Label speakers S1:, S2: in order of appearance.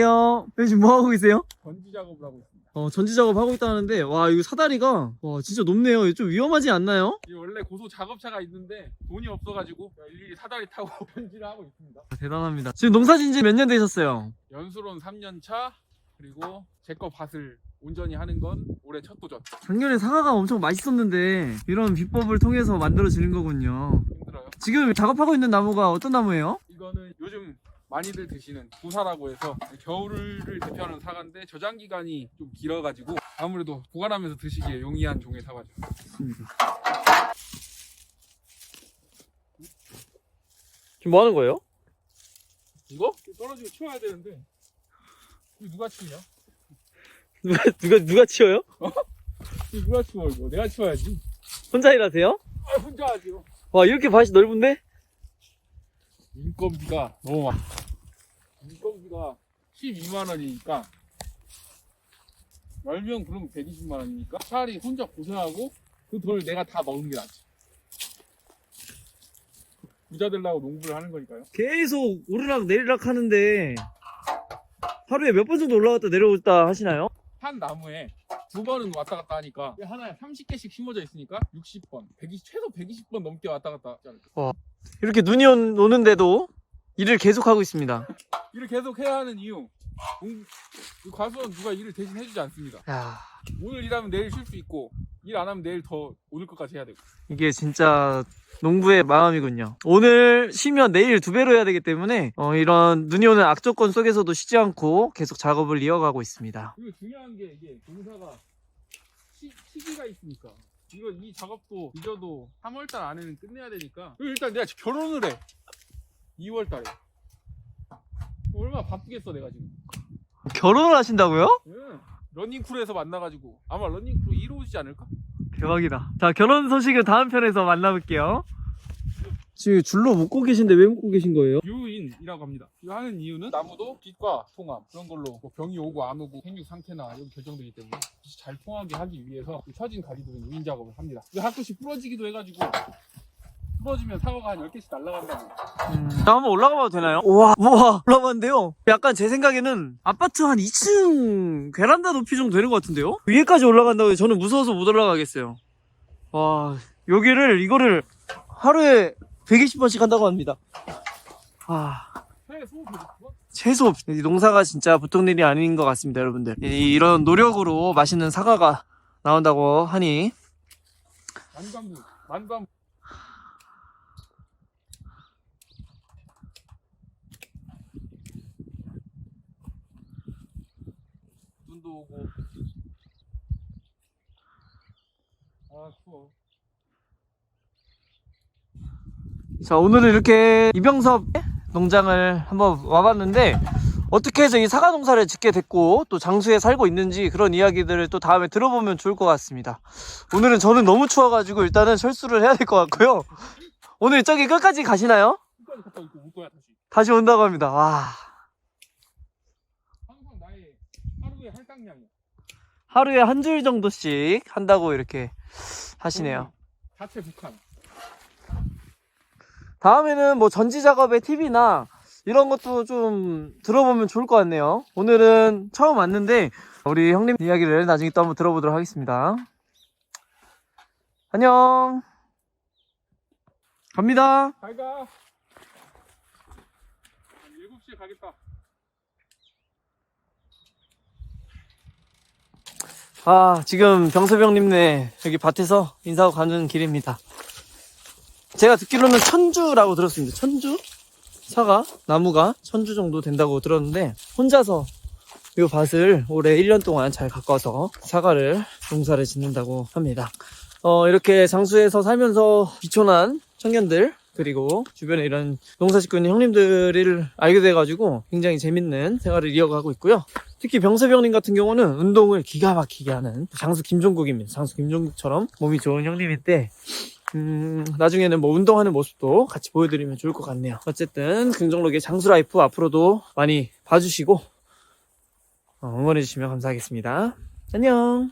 S1: 안녕하세요. 형 지금 뭐 하고 계세요?
S2: 전지 작업을 하고 있습니다.
S1: 어, 전지 작업 하고 있다는데 와 이거 사다리가 와 진짜 높네요. 이거 좀 위험하지 않나요?
S2: 이 원래 고소 작업차가 있는데 돈이 없어가지고 일일이 사다리 타고 전지를 하고 있습니다.
S1: 아, 대단합니다. 지금 농사진 지 몇 년 되셨어요?
S2: 연수론 3년 차 그리고 제 거 밭을 온전히 하는 건 올해 첫 도전.
S1: 작년에 사과가 엄청 맛있었는데 이런 비법을 통해서 만들어지는 거군요.
S2: 힘들어요.
S1: 지금 작업하고 있는 나무가 어떤 나무예요?
S2: 이거는 요즘 많이들 드시는 구사라고 해서 겨울을 대표하는 사과인데 저장 기간이 좀 길어가지고 아무래도 보관하면서 드시기에 용이한 종의 사과죠.
S1: 지금 뭐 하는 거예요?
S2: 이거 떨어지고 치워야 되는데 이거 누가 치냐?
S1: 누가 누가 누가 치워요?
S2: 이거 누가 치워 이거? 내가 치워야지.
S1: 혼자 일하세요?
S2: 아 혼자 하지요.
S1: 와 이렇게 밭이 넓은데?
S2: 인건비가 너무 많아. 인건비가 12만 원이니까 10명 그러면 120만 원이니까 차라리 혼자 고생하고 그 돈을 내가 다 먹는 게 낫지. 부자 되려고 농부를 하는 거니까요.
S1: 계속 오르락 내리락 하는데 하루에 몇 번 정도 올라갔다 내려오다 하시나요?
S2: 한 나무에 두 번은 왔다 갔다 하니까 하나에 30개씩 심어져 있으니까 60번, 120, 최소 120번 넘게 왔다 갔다 하지 않을까.
S1: 이렇게 눈이 온- 오는데도 일을 계속하고 있습니다.
S2: 일을 계속 해야 하는 이유. 농- 그 과수원 누가 일을 대신 해주지 않습니다.
S1: 야,
S2: 오늘 일하면 내일 쉴 수 있고 일 안 하면 내일 더 오늘 것까지 해야 되고.
S1: 이게 진짜 농부의 마음이군요. 오늘 쉬면 내일 두 배로 해야 되기 때문에 어, 이런 눈이 오는 악조건 속에서도 쉬지 않고 계속 작업을 이어가고 있습니다.
S2: 그리고 중요한 게 이게 공사가 시, 시기가 있으니까 이거 이 작업도 늦어도 3월달 안에는 끝내야 되니까 그리고 일단 내가 결혼을 해 2월달에 얼마나 바쁘겠어 내가 지금
S1: 결혼을 하신다고요?
S2: 응. 러닝크루에서 만나가지고 아마 러닝크루 1호 오지 않을까?
S1: 대박이다. 자, 결혼 소식은 다음 편에서 만나볼게요. 지금 줄로 묶고 계신데 왜 묶고 계신 거예요?
S2: 유인이라고 합니다. 이거 하는 이유는 나무도 빛과 통합 그런 걸로 뭐 병이 오고 안 오고 생육 상태나 이런 결정되기 때문에 빛이 잘 통하게 하기 위해서 이 처진 가리돌은 유인 작업을 합니다. 이거 가끔씩 부러지기도 해가지고 부러지면 사과가 한 10개씩 날아간다고
S1: 자, 한번 올라가 봐도 되나요? 우와, 우와, 올라가는데요? 약간 제 생각에는 아파트 한 2층 베란다 높이 정도 되는 것 같은데요? 위에까지 올라간다고 해서 저는 무서워서 못 올라가겠어요. 와, 여기를, 이거를 하루에 120번씩 한다고 합니다. 아,
S2: 최소 120번?
S1: 최소. 이 농사가 진짜 보통 일이 아닌 것 같습니다, 여러분들. 이- 이런 노력으로 맛있는 사과가 나온다고 하니,
S2: 만관부 만관 눈도 오고 아 추워
S1: 자, 오늘은 이렇게 이병섭 농장을 한번 와봤는데, 어떻게 해서 이 사과 농사를 짓게 됐고, 또 장수에 살고 있는지 그런 이야기들을 또 다음에 들어보면 좋을 것 같습니다. 오늘은 저는 너무 추워가지고 일단은 철수를 해야 될 것 같고요. 오늘 저기 끝까지 가시나요?
S2: 끝까지 갔다 올 거야 다시
S1: 다시 온다고 합니다. 와.
S2: 항상 나의 하루의 할당량이야
S1: 하루에 한 줄 정도씩 한다고 이렇게 하시네요.
S2: 자체 북한
S1: 다음에는 뭐 전지 작업의 팁이나 이런 것도 좀 들어보면 좋을 것 같네요. 오늘은 처음 왔는데 우리 형님 이야기를 나중에 또 한번 들어보도록 하겠습니다. 안녕. 갑니다.
S2: 잘 가 7시에 가겠다
S1: 아, 지금 병섭이 형님네 여기 밭에서 인사하고 가는 길입니다. 제가 듣기로는 천주라고 들었습니다. 천주? 사과? 나무가 천주 정도 된다고 들었는데, 혼자서 이 밭을 올해 1년 동안 잘 가꿔서 사과를 농사를 짓는다고 합니다. 어, 이렇게 장수에서 살면서 비촌한 청년들, 그리고 주변에 이런 농사 짓고 있는 형님들을 알게 돼가지고 굉장히 재밌는 생활을 이어가고 있고요. 특히 형님 같은 경우는 운동을 기가 막히게 하는 장수 김종국입니다. 장수 김종국처럼 몸이 좋은 형님인데 음, 나중에는 뭐 운동하는 모습도 같이 보여드리면 좋을 것 같네요. 어쨌든 긍정록의 장수 라이프 앞으로도 많이 봐주시고 어, 응원해주시면 감사하겠습니다. 안녕.